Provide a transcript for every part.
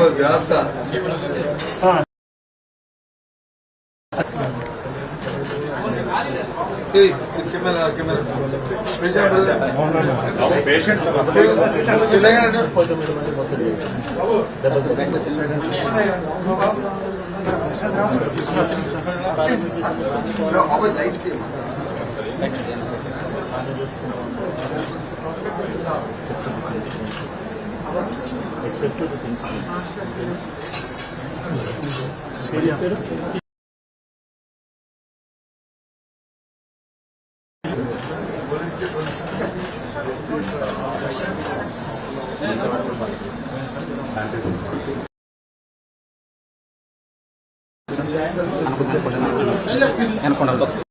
జాగ్రత్త ఏయ్, camera camera patient Eksepsiyon da seni sanırım. எனக்கு கொண்டாந்து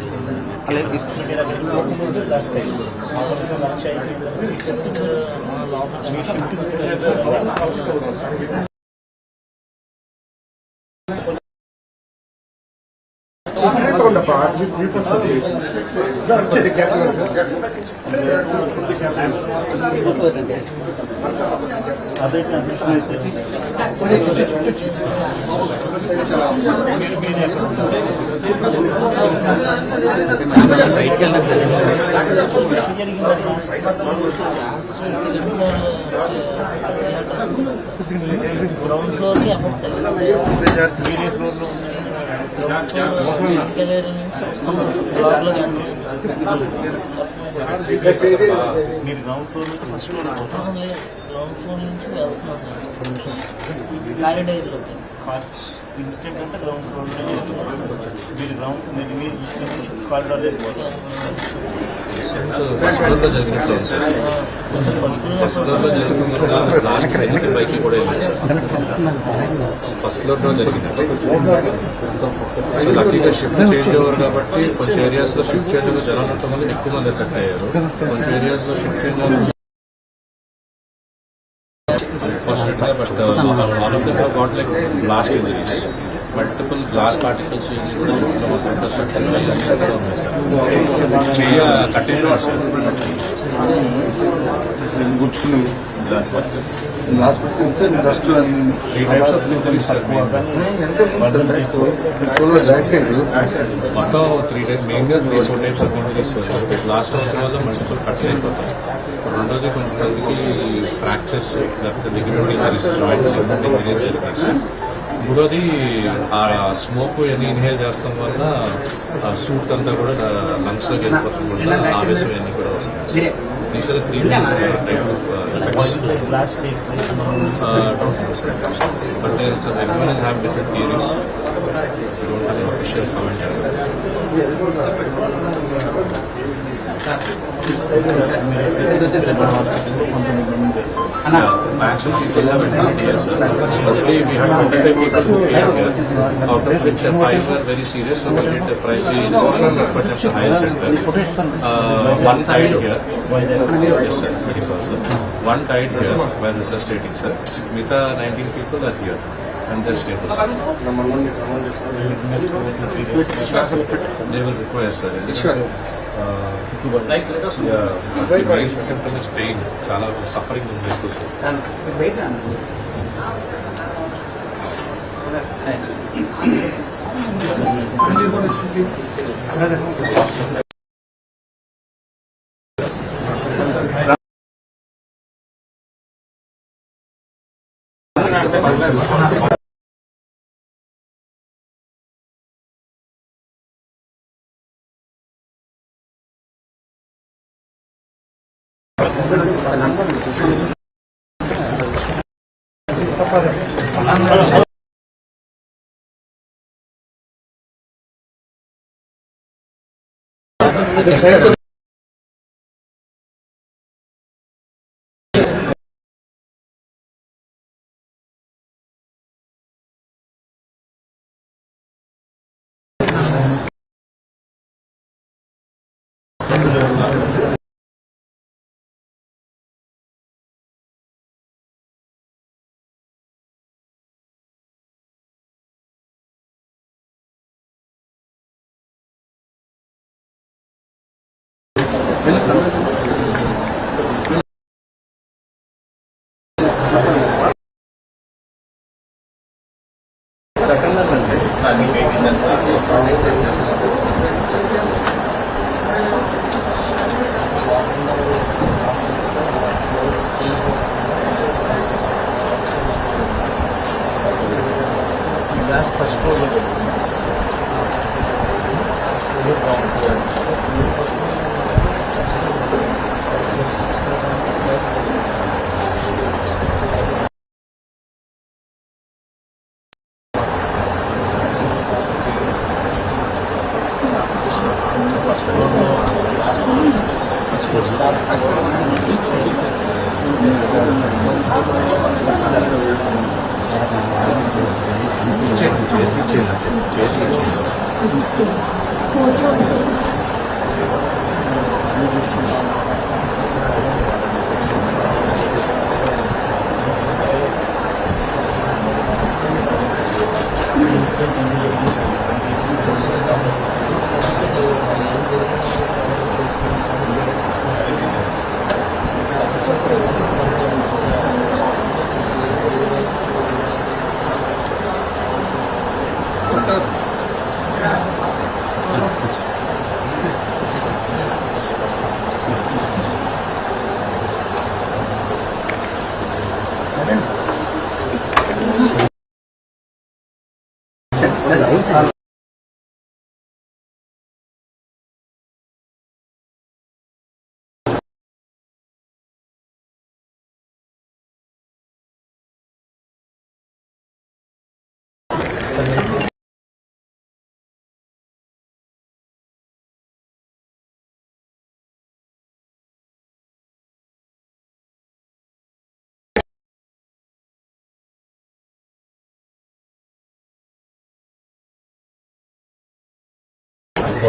అలాగే తీసుకుంది గ్రౌండ్ ఫ్లోర్కి ఎఫెక్ట్ బ్లాక్లో మీరు గ్రౌండ్ ఫ్లోర్ నుంచి ఫస్ట్ ఫ్లోర్ గ్రౌండ్ ఫ్లోర్ నుంచి వెళ్తున్నాం కారిడైర్లోకి ఇన్స్టెంట్ అంతా గ్రౌండ్ ఫ్లోర్ మీరు గ్రౌండ్ మీరు మీరు కారిడార్ ఫస్ట్ ఫ్లోర్లో జరిగింది సో లక్కీగా షిఫ్ట్ చేంజ్ ఓవర్ కాబట్టి కొంచెం ఏరియాస్లో షిఫ్ట్ చేంజ్ ఓవర్ జనం ఉండటం వల్ల ఎక్కువ మంది ఎఫెక్ట్ అయ్యారు. కొంచెం ఏరియాస్లో shift change blast injuries multiple glass particles ఇవన్నీ కూడా చుట్టూ మొత్తం కన్స్ట్రక్షన్ ఇవన్నీ కూడా ఉన్నాయి సార్ చెయ్య కట్టిన sir last sir dust three types of injuries మొత్తం త్రీ మెయిన్గా three four types of injuries last వల్ల మల్టిపుల్ కట్స్ అయిపోతాయి రెండోది కొంతమందికి ఫ్రాక్చర్స్ లేకపోతే దగ్గర ఇంజరీస్ జాయింట్ ఇంజరీస్ జరిగాయి సార్ మూడోది ఆ స్మోక్ ఇవన్నీ ఇన్హేల్ చేస్తాం వల్ల ఆ సూట్ అంతా కూడా లంగ్స్లోకి వెళ్ళిపోతాం వల్ల ఆవేశం ఇవన్నీ కూడా వస్తుంది these are three types of effects but actually of now. Yeah, max. Only we had 25 people who came here, out of which uh, five were very serious, so we did the primary referred them to higher center. Uh, one died here. Yes, sir. One died here, where this stating, sir. Mita 19 people are here. and their status. They will request sir. Symptom is pain చాలా suffering And wait, sir Gracias. 这是绝对的，绝对的，绝对，我照着自。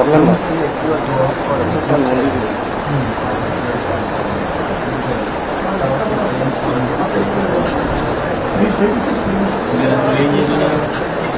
Morlanmaz. Thank you.